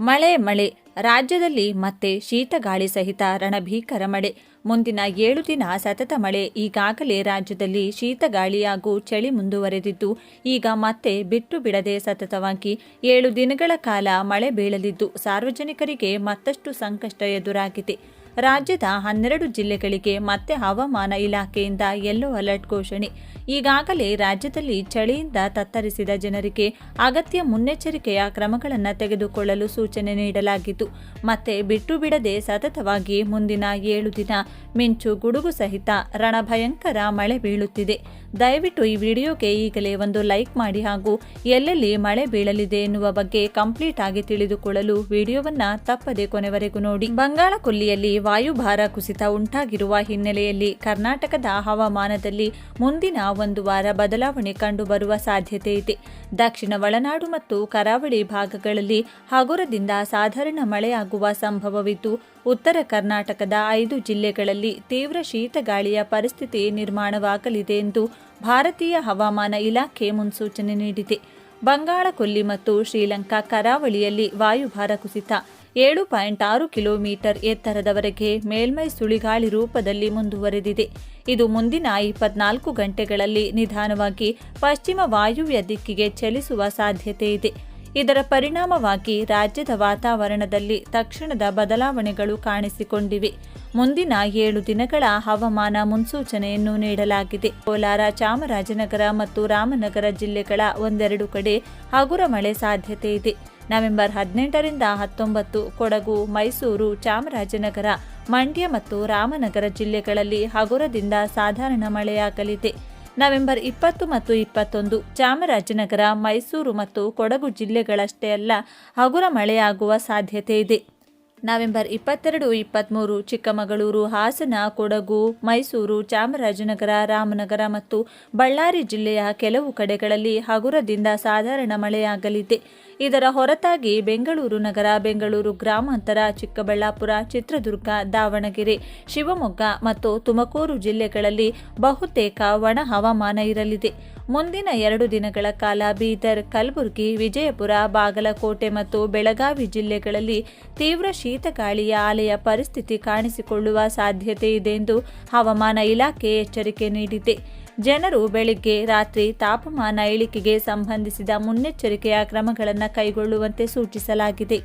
ಮಳೆ ಮಳೆ. ರಾಜ್ಯದಲ್ಲಿ ಮತ್ತೆ ಶೀತಗಾಳಿ ಸಹಿತ ರಣಭೀಕರ ಮಳೆ. ಮುಂದಿನ ಏಳು ದಿನ ಸತತ ಮಳೆ. ಈಗಾಗಲೇ ರಾಜ್ಯದಲ್ಲಿ ಶೀತಗಾಳಿ ಹಾಗೂ ಚಳಿ ಮುಂದುವರೆದಿದ್ದು, ಈಗ ಮತ್ತೆ ಬಿಟ್ಟು ಬಿಡದೆ ಸತತವಾಗಿ ಏಳು ದಿನಗಳ ಕಾಲ ಮಳೆ ಬೀಳಲಿದ್ದು, ಸಾರ್ವಜನಿಕರಿಗೆ ಮತ್ತಷ್ಟು ಸಂಕಷ್ಟ ಎದುರಾಗಿದೆ. ರಾಜ್ಯದ ಹನ್ನೆರಡು ಜಿಲ್ಲೆಗಳಿಗೆ ಮತ್ತೆ ಹವಾಮಾನ ಇಲಾಖೆಯಿಂದ ಯೆಲ್ಲೋ ಅಲರ್ಟ್ ಘೋಷಣೆ. ಈಗಾಗಲೇ ರಾಜ್ಯದಲ್ಲಿ ಚಳಿಯಿಂದ ತತ್ತರಿಸಿದ ಜನರಿಗೆ ಅಗತ್ಯ ಮುನ್ನೆಚ್ಚರಿಕೆಯ ಕ್ರಮಗಳನ್ನು ತೆಗೆದುಕೊಳ್ಳಲು ಸೂಚನೆ ನೀಡಲಾಗಿತ್ತು. ಮತ್ತೆ ಬಿಟ್ಟು ಬಿಡದೆ ಸತತವಾಗಿ ಮುಂದಿನ ಏಳು ದಿನ ಮಿಂಚು ಗುಡುಗು ಸಹಿತ ರಣಭಯಂಕರ ಮಳೆ ಬೀಳುತ್ತಿದೆ. ದಯವಿಟ್ಟು ಈ ವಿಡಿಯೋಗೆ ಈಗಲೇ ಒಂದು ಲೈಕ್ ಮಾಡಿ ಹಾಗೂ ಎಲ್ಲೆಲ್ಲಿ ಮಳೆ ಬೀಳಲಿದೆ ಎನ್ನುವ ಬಗ್ಗೆ ಕಂಪ್ಲೀಟ್ ಆಗಿ ತಿಳಿದುಕೊಳ್ಳಲು ವಿಡಿಯೋವನ್ನ ತಪ್ಪದೆ ಕೊನೆವರೆಗೂ ನೋಡಿ. ಬಂಗಾಳ ಕೊಲ್ಲಿಯಲ್ಲಿ ವಾಯುಭಾರ ಕುಸಿತ ಉಂಟಾಗಿರುವ ಹಿನ್ನೆಲೆಯಲ್ಲಿ ಕರ್ನಾಟಕದ ಹವಾಮಾನದಲ್ಲಿ ಮುಂದಿನ ಒಂದು ವಾರ ಬದಲಾವಣೆ ಕಂಡುಬರುವ ಸಾಧ್ಯತೆ ಇದೆ. ದಕ್ಷಿಣ ಒಳನಾಡು ಮತ್ತು ಕರಾವಳಿ ಭಾಗಗಳಲ್ಲಿ ಹಗುರದಿಂದ ಸಾಧಾರಣ ಮಳೆಯಾಗುವ ಸಂಭವವಿದ್ದು, ಉತ್ತರ ಕರ್ನಾಟಕದ ಐದು ಜಿಲ್ಲೆಗಳಲ್ಲಿ ತೀವ್ರ ಶೀತಗಾಳಿಯ ಪರಿಸ್ಥಿತಿ ನಿರ್ಮಾಣವಾಗಲಿದೆ ಎಂದು ಭಾರತೀಯ ಹವಾಮಾನ ಇಲಾಖೆ ಮುನ್ಸೂಚನೆ ನೀಡಿದೆ. ಬಂಗಾಳ ಕೊಲ್ಲಿ ಮತ್ತು ಶ್ರೀಲಂಕಾ ಕರಾವಳಿಯಲ್ಲಿ ವಾಯುಭಾರ ಕುಸಿತ ಏಳು ಪಾಯಿಂಟ್ ಆರು ಕಿಲೋಮೀಟರ್ ಎತ್ತರದವರೆಗೆ ಮೇಲ್ಮೈ ಸುಳಿಗಾಳಿ ರೂಪದಲ್ಲಿ ಮುಂದುವರೆದಿದೆ. ಇದು ಮುಂದಿನ ಇಪ್ಪತ್ನಾಲ್ಕು ಗಂಟೆಗಳಲ್ಲಿ ನಿಧಾನವಾಗಿ ಪಶ್ಚಿಮ ವಾಯುವ್ಯ ದಿಕ್ಕಿಗೆ ಚಲಿಸುವ ಸಾಧ್ಯತೆ ಇದೆ. ಇದರ ಪರಿಣಾಮವಾಗಿ ರಾಜ್ಯದ ವಾತಾವರಣದಲ್ಲಿ ತಕ್ಷಣದ ಬದಲಾವಣೆಗಳು ಕಾಣಿಸಿಕೊಂಡಿವೆ. ಮುಂದಿನ ಏಳು ದಿನಗಳ ಹವಾಮಾನ ಮುನ್ಸೂಚನೆಯನ್ನು ನೀಡಲಾಗಿದೆ. ಕೋಲಾರ, ಚಾಮರಾಜನಗರ ಮತ್ತು ರಾಮನಗರ ಜಿಲ್ಲೆಗಳ ಒಂದೆರಡು ಕಡೆ ಹಗುರ ಮಳೆ ಸಾಧ್ಯತೆ ಇದೆ. ನವೆಂಬರ್ ಹದಿನೆಂಟರಿಂದ ಹತ್ತೊಂಬತ್ತು ಕೊಡಗು, ಮೈಸೂರು, ಚಾಮರಾಜನಗರ, ಮಂಡ್ಯ ಮತ್ತು ರಾಮನಗರ ಜಿಲ್ಲೆಗಳಲ್ಲಿ ಹಗುರದಿಂದ ಸಾಧಾರಣ ಮಳೆಯಾಗಲಿದೆ. ನವೆಂಬರ್ ಇಪ್ಪತ್ತು ಮತ್ತು ಇಪ್ಪತ್ತೊಂದು ಚಾಮರಾಜನಗರ, ಮೈಸೂರು ಮತ್ತು ಕೊಡಗು ಜಿಲ್ಲೆಗಳಷ್ಟೇ ಅಲ್ಲ, ಹಗುರ ಮಳೆಯಾಗುವ ಸಾಧ್ಯತೆ ಇದೆ. ನವೆಂಬರ್ ಇಪ್ಪತ್ತೆರಡು ಇಪ್ಪತ್ತ್ಮೂರು ಚಿಕ್ಕಮಗಳೂರು, ಹಾಸನ, ಕೊಡಗು, ಮೈಸೂರು, ಚಾಮರಾಜನಗರ, ರಾಮನಗರ ಮತ್ತು ಬಳ್ಳಾರಿ ಜಿಲ್ಲೆಯ ಕೆಲವು ಕಡೆಗಳಲ್ಲಿ ಹಗುರದಿಂದ ಸಾಧಾರಣ ಮಳೆಯಾಗಲಿದೆ. ಇದರ ಹೊರತಾಗಿ ಬೆಂಗಳೂರು ನಗರ, ಬೆಂಗಳೂರು ಗ್ರಾಮಾಂತರ, ಚಿಕ್ಕಬಳ್ಳಾಪುರ, ಚಿತ್ರದುರ್ಗ, ದಾವಣಗೆರೆ, ಶಿವಮೊಗ್ಗ ಮತ್ತು ತುಮಕೂರು ಜಿಲ್ಲೆಗಳಲ್ಲಿ ಬಹುತೇಕ ಒಣ ಹವಾಮಾನ ಇರಲಿದೆ. ಮುಂದಿನ ಎರಡು ದಿನಗಳ ಕಾಲ ಬೀದರ್, ಕಲಬುರಗಿ, ವಿಜಯಪುರ, ಬಾಗಲಕೋಟೆ ಮತ್ತು ಬೆಳಗಾವಿ ಜಿಲ್ಲೆಗಳಲ್ಲಿ ತೀವ್ರ ಶೀತಗಾಳಿಯ ಆಲೆಯ ಪರಿಸ್ಥಿತಿ ಕಾಣಿಸಿಕೊಳ್ಳುವ ಸಾಧ್ಯತೆ ಇದೆ ಎಂದು ಹವಾಮಾನ ಇಲಾಖೆ ಎಚ್ಚರಿಕೆ ನೀಡಿದೆ. ಜನರು ಬೆಳಿಗ್ಗೆ, ರಾತ್ರಿ ತಾಪಮಾನ ಇಳಿಕೆಗೆ ಸಂಬಂಧಿಸಿದ ಮುನ್ನೆಚ್ಚರಿಕೆಯ ಕ್ರಮಗಳನ್ನು ಕೈಗೊಳ್ಳುವಂತೆ ಸೂಚಿಸಲಾಗಿದೆ.